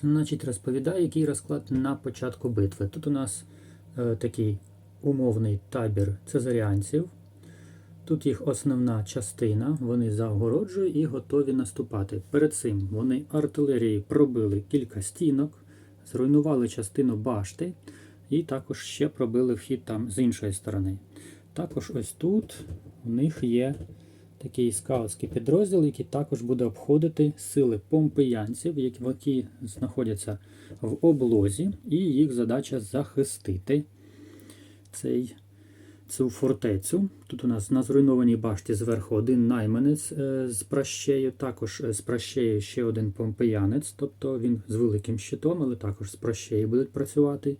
Значить, розповідаю, який розклад на початку битви. Тут у нас е, такий умовний табір цезаріанців. Тут їх основна частина, вони за огороджою і готові наступати. Перед цим вони артилерією пробили кілька стінок, зруйнували частину башти і також ще пробили вхід там з іншої сторони. Також ось тут у них є такий скаутський підрозділ, який також буде обходити сили помпеянців, які знаходяться в облозі, і їх задача захистити цей, цю фортецю. Тут у нас на зруйнованій башті зверху один найманець е, з пращею, також е, з пращею ще один помпеянець, тобто він з великим щитом, але також з пращею будуть працювати.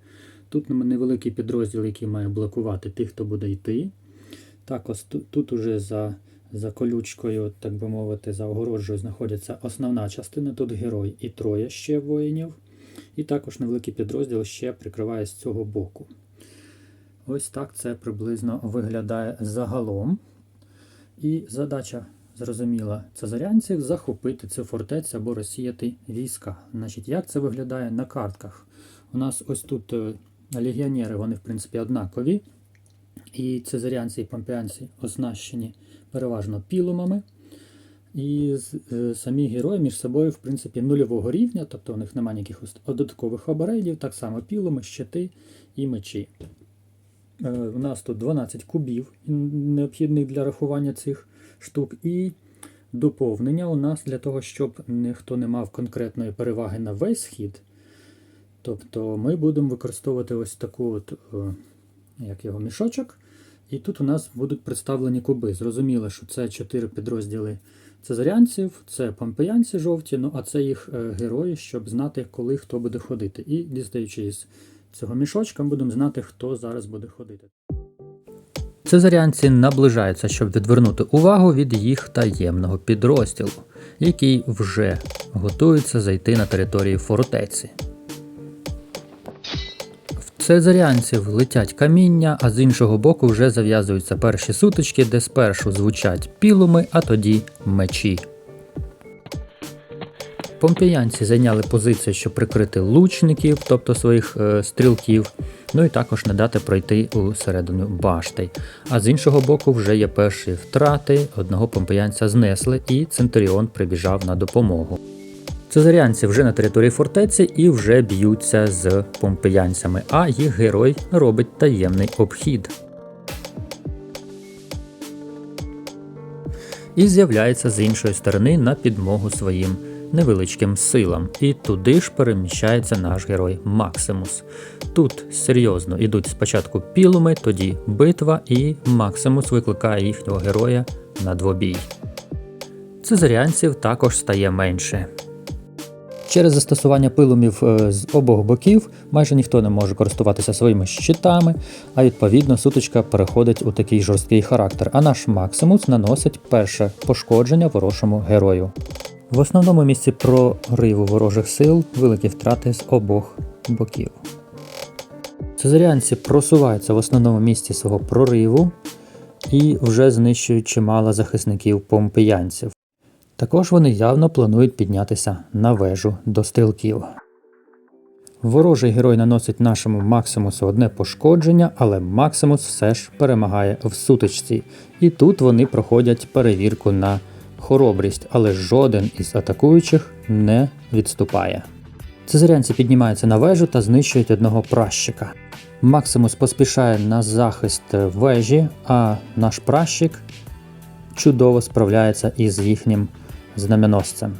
Тут невеликий підрозділ, який має блокувати тих, хто буде йти. Також тут уже за за колючкою, так би мовити, за огороджою знаходиться основна частина, тут герой і троє ще воїнів. І також невеликий підрозділ ще прикриває з цього боку. Ось так це приблизно виглядає загалом. І задача, зрозуміла, цезарянців захопити цю фортецю або розсіяти війська. Значить, Як це виглядає на картках? У нас ось тут е, легіонери, вони, в принципі, однакові. І цезарянці і помпіанці оснащені переважно пілумами. І е, самі герої між собою, в принципі, нульового рівня, тобто у них немає ніяких додаткових оберегів, так само пілуми, щити і мечі. Е, у нас тут 12 кубів, необхідних для рахування цих штук. І доповнення у нас для того, щоб ніхто не мав конкретної переваги на весь схід. Тобто ми будемо використовувати ось таку от, як його мішочок. І тут у нас будуть представлені куби. Зрозуміло, що це чотири підрозділи цезарянців, це помпеянці жовті, ну а це їх е, герої, щоб знати, коли хто буде ходити. І дістаючи з цього мішочка, будемо знати, хто зараз буде ходити. Цезарянці наближаються, щоб відвернути увагу від їх таємного підрозділу, який вже готується зайти на територію фортеці. Цезарянців летять каміння, а з іншого боку вже зав'язуються перші сутички, де спершу звучать пілуми, а тоді мечі. Помпіянці зайняли позицію, щоб прикрити лучників, тобто своїх е, стрілків, ну і також не дати пройти у середину башти. А з іншого боку, вже є перші втрати, одного помпіянця знесли, і Центуріон прибіжав на допомогу. Цезаріанці вже на території фортеці і вже б'ються з помпеянцями, а їх герой робить таємний обхід. І з'являється з іншої сторони на підмогу своїм невеличким силам. І туди ж переміщається наш герой Максимус. Тут серйозно йдуть спочатку пілуми, тоді битва, і Максимус викликає їхнього героя на двобій. Цезаріанців також стає менше. Через застосування пилумів е, з обох боків майже ніхто не може користуватися своїми щитами, а відповідно сутичка переходить у такий жорсткий характер, а наш Максимус наносить перше пошкодження ворожому герою. В основному місці прориву ворожих сил великі втрати з обох боків. Цезаріанці просуваються в основному місці свого прориву і вже знищують чимало захисників помпеянців. Також вони явно планують піднятися на вежу до стрілків. Ворожий герой наносить нашому Максимусу одне пошкодження, але Максимус все ж перемагає в сутичці, і тут вони проходять перевірку на хоробрість, але жоден із атакуючих не відступає. Цезарянці піднімаються на вежу та знищують одного пращика. Максимус поспішає на захист вежі, а наш пращик чудово справляється із їхнім знаменосцем.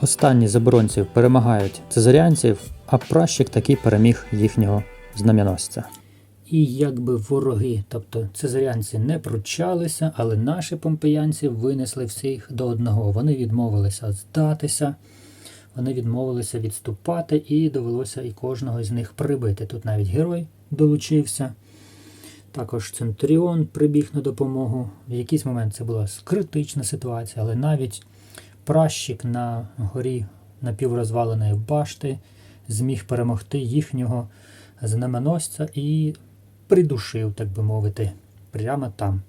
Останні заборонців перемагають цезарянців, а пращик таки переміг їхнього знаменосця. І якби вороги, тобто цезарянці, не пручалися, але наші помпеянці винесли всіх до одного. Вони відмовилися здатися, вони відмовилися відступати, і довелося і кожного з них прибити. Тут навіть герой долучився. Також Центуріон прибіг на допомогу. В якийсь момент це була критична ситуація, але навіть пращик на горі напіврозваленої башти зміг перемогти їхнього знаменосця і придушив, так би мовити, прямо там.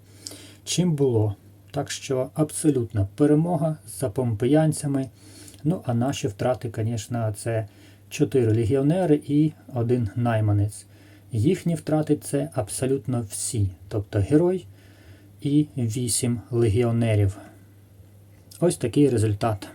Чим було? Так що абсолютна перемога за помпеянцями. Ну, а наші втрати, звісно, це 4 легіонери і один найманець. Їхні втрати це абсолютно всі, тобто герой і 8 легіонерів. Ось такий результат.